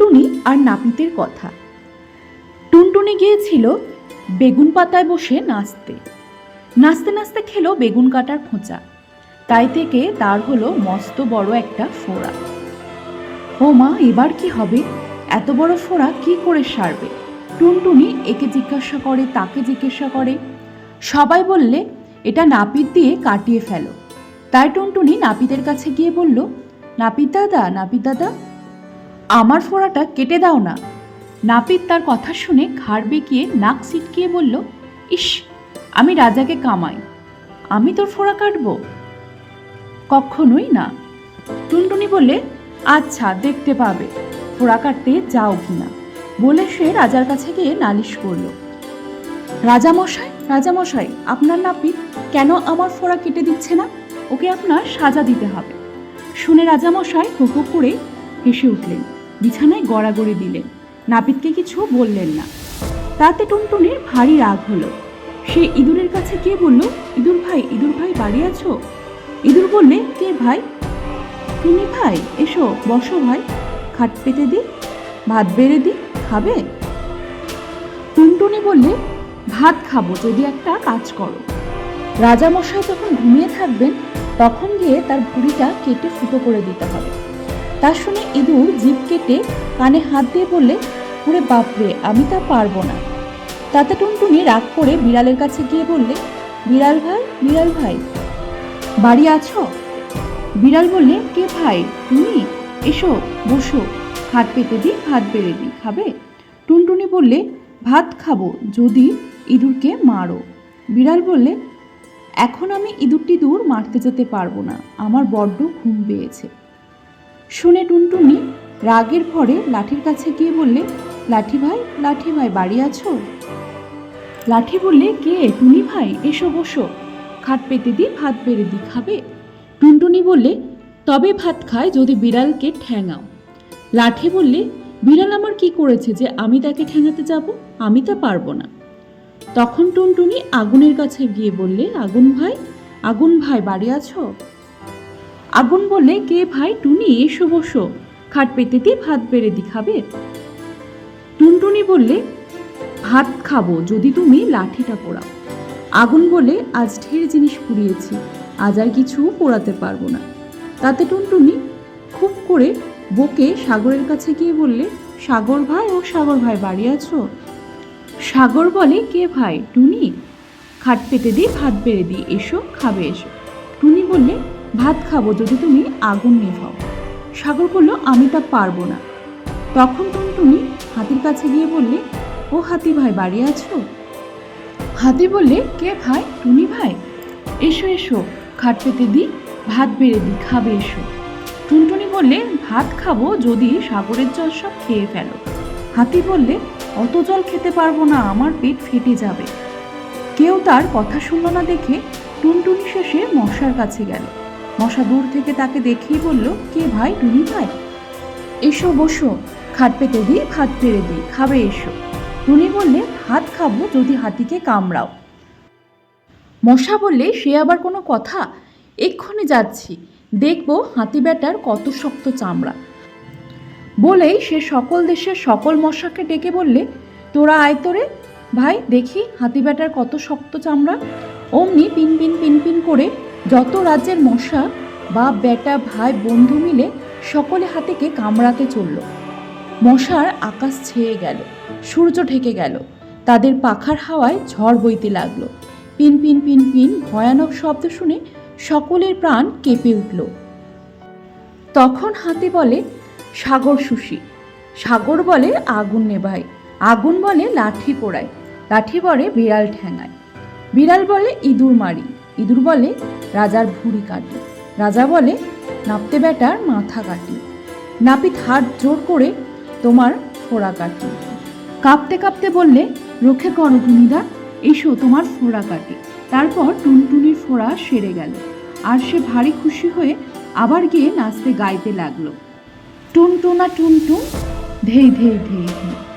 টুনটুনি আর নাপিতের কথা। টুনটুনি গিয়েছিল বেগুন পাতায় বসে নাচতে। নাচতে নাচতে খেলো বেগুন কাটার খোঁচা। তাই থেকে তার হলো মস্ত বড় একটা ফোড়া। ও মা, এবার কি হবে? এত বড় ফোড়া কি করে সারবে? টুনটুনি একে জিজ্ঞাসা করে, তাকে জিজ্ঞাসা করে। সবাই বললে, এটা নাপিত দিয়ে কাটিয়ে ফেলো। তাই টুনটুনি নাপিতের কাছে গিয়ে বলল, নাপিত দাদা নাপিত দাদা আমার ফোড়াটা কেটে দাও না। নাপিত তার কথা শুনে ঘাড় বেঁকিয়ে নাক সিটকিয়ে বলল, ইস, আমি রাজাকে কামাই। আমি তোর ফোড়া কাটব? কখনোই না। টুনটুনি বললে আচ্ছা দেখতে পাবে। ফোড়া কাটতে যাও কি না? বলে সে রাজার কাছে গিয়ে নালিশ করল, রাজামশাই রাজামশাই, আপনার নাপিত কেন আমার ফোড়া কেটে দিচ্ছে না? ওকে আপনার সাজা দিতে হবে। শুনে রাজামশাই হু হু করে হেসে উঠলেন। বিছানায় গড়াগড়ি দিলেন। নাপিতকে কিছু বললেন না। তাতে টুনটুনির ভারী রাগ হলো। সে ইঁদুরের কাছে গিয়ে বলল, ইঁদুর ভাই ইঁদুর ভাই, বাড়ি আছো? ইঁদুর বললে, কে ভাই? টুনি ভাই, এসো, বসো ভাই। খাট পেতে দি, ভাত বেড়ে দি, খাবে? টুনটুনি বললে, ভাত খাব, যদি একটা কাজ করো। রাজামশাই যখন ঘুমিয়ে থাকবেন, তখন গিয়ে তার ভুঁড়িটা কেটে ফুটো করে দিতে হবে। তা শুনে ইঁদুর জিভ কেটে কানে হাত দিয়ে বললে, ওরে বাপরে, আমি তা পারব না। তাতে টুনটুনি রাগ করে বিড়ালের কাছে গিয়ে বললে, বিড়াল ভাই বিড়াল ভাই, বাড়ি আছো? বিড়াল বললে, কে ভাই? তুমি? এসো, বসো। হাত পেতে দিই ভাত বেড়ে দিই খাবে? টুনটুনি বললে, ভাত খাব, যদি ইঁদুরকে মারো। বিড়াল বললে, এখন আমি ইঁদুর টিদুর মারতে যেতে পারব না। আমার বড্ড ঘুম পেয়েছে। শুনে টুনটুনি রাগের ভরে লাঠির কাছে গিয়ে বললে, লাঠি ভাই লাঠি ভাই, বাড়ি আছো? লাঠি বললে, কে? টুনি ভাই, এসো বসো। খাট পেতে দি, ভাত বেড়ে দি, খাবে? টুনটুনি বললে, তবে ভাত খায় যদি বিড়ালকে ঠ্যাঙাও। লাঠি বললে, বিড়াল আমার কি করেছে যে আমি তাকে ঠ্যাঙাতে যাব? আমি তা পারব না। তখন টুনটুনি আগুনের কাছে গিয়ে বললে, আগুন ভাই আগুন ভাই, বাড়ি আছো? আগুন বললে কে ভাই? টুনি, এসো বসো। খাট পেতে দি ভাত বেড়ে দি খাবে। টুনটুনি বললে, ভাত খাব, যদি তুমি লাঠিটা পোড়াও। আগুন বলে, আজ ঢের জিনিস পুড়িয়েছি, আজ আর কিছু পোড়াতে পারব না। তাতে টুনটুনি খুব করে বকে সাগরের কাছে গিয়ে বললে, সাগর ভাই ও সাগর ভাই, বাড়ি আছো? সাগর বলে, কে ভাই? টুনি? খাট পেতে দিই ভাত বেড়ে দিই এসো, খাবে, এসো। টুনি বললে ভাত খাব যদি তুমি আগুন নেভাও। সাগর বলল, আমি তা পারব না। তখন টুনটুনি হাতির কাছে গিয়ে বললে, ও হাতি ভাই, বাড়ি আছো? হাতি বললে, কে ভাই? টুনি ভাই? এসো এসো, খাট পেতে দিই ভাত বেড়ে দিই খাবে এসো। টুনটুনি বললে, ভাত খাব যদি সাগরের জল সব খেয়ে ফেলো। হাতি বললে, অত জল খেতে পারব না, আমার পেট ফেটে যাবে। কেউ তার কথা শুনল না দেখে টুনটুনি শেষে মশার কাছে গেল। মশা দূর থেকে তাকে দেখেই বলল, কে ভাই? টুনি ভাই? এসো, বসো। খাট পেতে দিই ভাত পেরে দিই খাবে, এসো। টুনি বললে হাত খাব, যদি হাতিকে কামড়াও। মশা বললে, সে আবার কোনো কথা? এক্ষুনি যাচ্ছি। দেখব হাতি ব্যাটার কত শক্ত চামড়া। বলেই সে সকল দেশের সকল মশাকে ডেকে বললে, তোরা আয় তোরে। ভাই, দেখি হাতি ব্যাটার কত শক্ত চামড়া। অমনি পিন পিন পিন পিন করে যত রাজ্যের মশা বা বেটা ভাই বন্ধু মিলে সকলে হাতেকে কামড়াতে চলল। মশার আকাশ ছেয়ে গেল, সূর্য ঢেকে গেল, তাদের পাখার হাওয়ায় ঝড় বইতে লাগল। পিন পিন পিন পিন ভয়ানক শব্দ শুনে সকলের প্রাণ কেঁপে উঠল। তখন হাতে বলে, সাগর সুশি। সাগর বলে, আগুন নেভাই। আগুন বলে, লাঠি পোড়ায় লাঠি বলে, বিড়াল ঠ্যাঙায় বিড়াল বলে, ইঁদুর মারি। ইঁদুর বলে রাজার ভুঁড়ি কাটি। রাজা বলে, নাপতে বেটার মাথা কাটি। নাপিত হাত জোর করে তোমার ফোড়া কাটি। কাঁপতে কাঁপতে বললে, রক্ষে করো টুনিদা, এসো তোমার ফোড়া কাটি। তারপর টুনটুনির ফোড়া সেরে গেল। আর সে ভারী খুশি হয়ে আবার গিয়ে নাচতে গাইতে লাগল। টুনটুনা টুনটুন, ধেই ধেই ধেই ধেই।